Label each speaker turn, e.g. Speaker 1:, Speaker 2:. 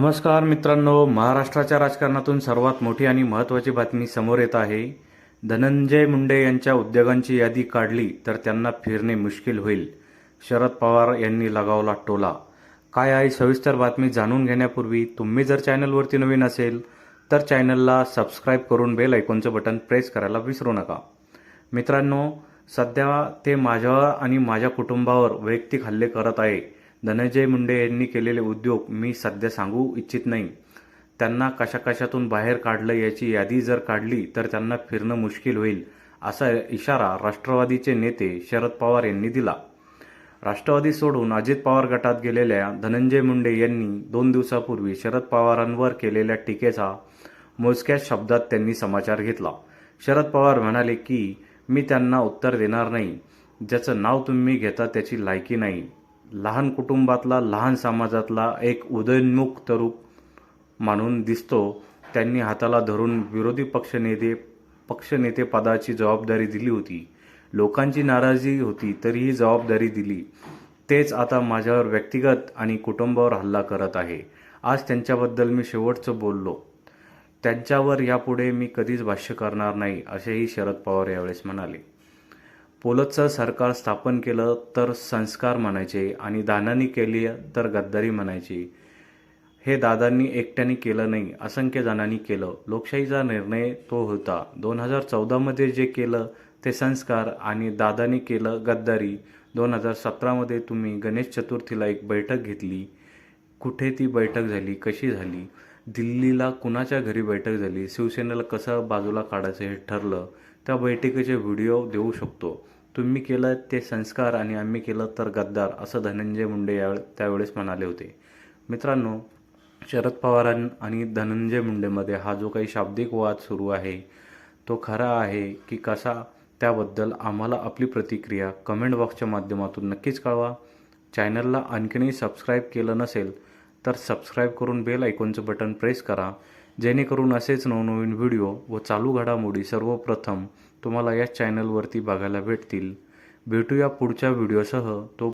Speaker 1: नमस्कार मित्रांनो महाराष्ट्राच्या राजकारणातून सर्वात मोठी आणि महत्त्वाची बातमी समोर येत आहे. धनंजय मुंडे यांच्या उद्योगांची यादी काढली तर त्यांना फिरणे मुश्किल होईल. शरद पवार यांनी लगावला टोला. काय आहे सविस्तर बातमी जाणून घेण्यापूर्वी तुम्ही जर चॅनलवरती नवीन असेल तर चॅनलला सबस्क्राईब करून बेल ऐकॉनचं बटन प्रेस करायला विसरू नका. मित्रांनो सध्या ते माझ्यावर आणि माझ्या कुटुंबावर वैयक्तिक हल्ले करत आहे. धनंजय मुंडे यांनी केलेले उद्योग मी सध्या सांगू इच्छित नाही. त्यांना कशाकशातून बाहेर काढलं याची यादी जर काढली तर त्यांना फिरणं मुश्किल होईल असा इशारा राष्ट्रवादीचे नेते शरद पवार यांनी दिला. राष्ट्रवादी सोडून अजित पवार गटात गेलेल्या धनंजय मुंडे यांनी दोन दिवसापूर्वी शरद पवारांवर केलेल्या टीकेचा मोजक्याच शब्दात त्यांनी समाचार घेतला. शरद पवार म्हणाले की मी त्यांना उत्तर देणार नाही. ज्याचं नाव तुम्ही घेता त्याची लायकी नाही. लहान कुटुंबातला लहान समाजातला एक उदयोन्मुख तरुण मानून दिसतो. त्यांनी हाताला धरून विरोधी पक्षनेते पक्षनेते पदाची जबाबदारी दिली होती. लोकांची नाराजी होती तरीही जबाबदारी दिली. तेच आता माझ्यावर व्यक्तिगत आणि कुटुंबावर हल्ला करत आहे. आज त्यांच्याबद्दल मी शेवटचं बोललो. त्यांच्यावर यापुढे मी कधीच भाष्य करणार नाही असेही शरद पवार यावेळेस म्हणाले. पोलतचं सरकार स्थापन केलं तर संस्कार म्हणायचे आणि दानानी केली तर गद्दारी म्हणायची. हे दादांनी एकट्याने केलं नाही असंख्य जणांनी केलं. लोकशाहीचा निर्णय तो होता. दोन हजार चौदामध्ये जे केलं ते संस्कार आणि दादांनी केलं गद्दारी. दोन हजार सतरामध्ये तुम्ही गणेश चतुर्थीला एक बैठक घेतली. कुठे ती बैठक झाली? कशी झाली? दिल्लीला कुणाच्या घरी बैठक झाली शिवसेनेला कसं बाजूला काढायचं हे ठरलं त्या बैठकीचे व्हिडिओ देऊ शकतो. तुम्ही केलं ते संस्कार आणि आम्ही केलं तर गद्दार असं धनंजय मुंडे या त्यावेळेस म्हणाले होते. मित्रांनो शरद पवारां आणि धनंजय मुंडेमध्ये हा जो काही शाब्दिक वाद सुरू आहे तो खरा आहे की कसा त्याबद्दल आम्हाला आपली प्रतिक्रिया कमेंट बॉक्सच्या माध्यमातून नक्कीच कळवा. चॅनलला आणखीनही सबस्क्राईब केलं नसेल तर सबस्क्राईब करून बेल ऐकूनचं बटन प्रेस करा. जेणेकरून असेच नवनवीन व्हिडिओ व चालू घडामोडी सर्वप्रथम तुम्हाला या चॅनलवरती बघायला भेटतील. भेटूया पुढच्या व्हिडिओसह तो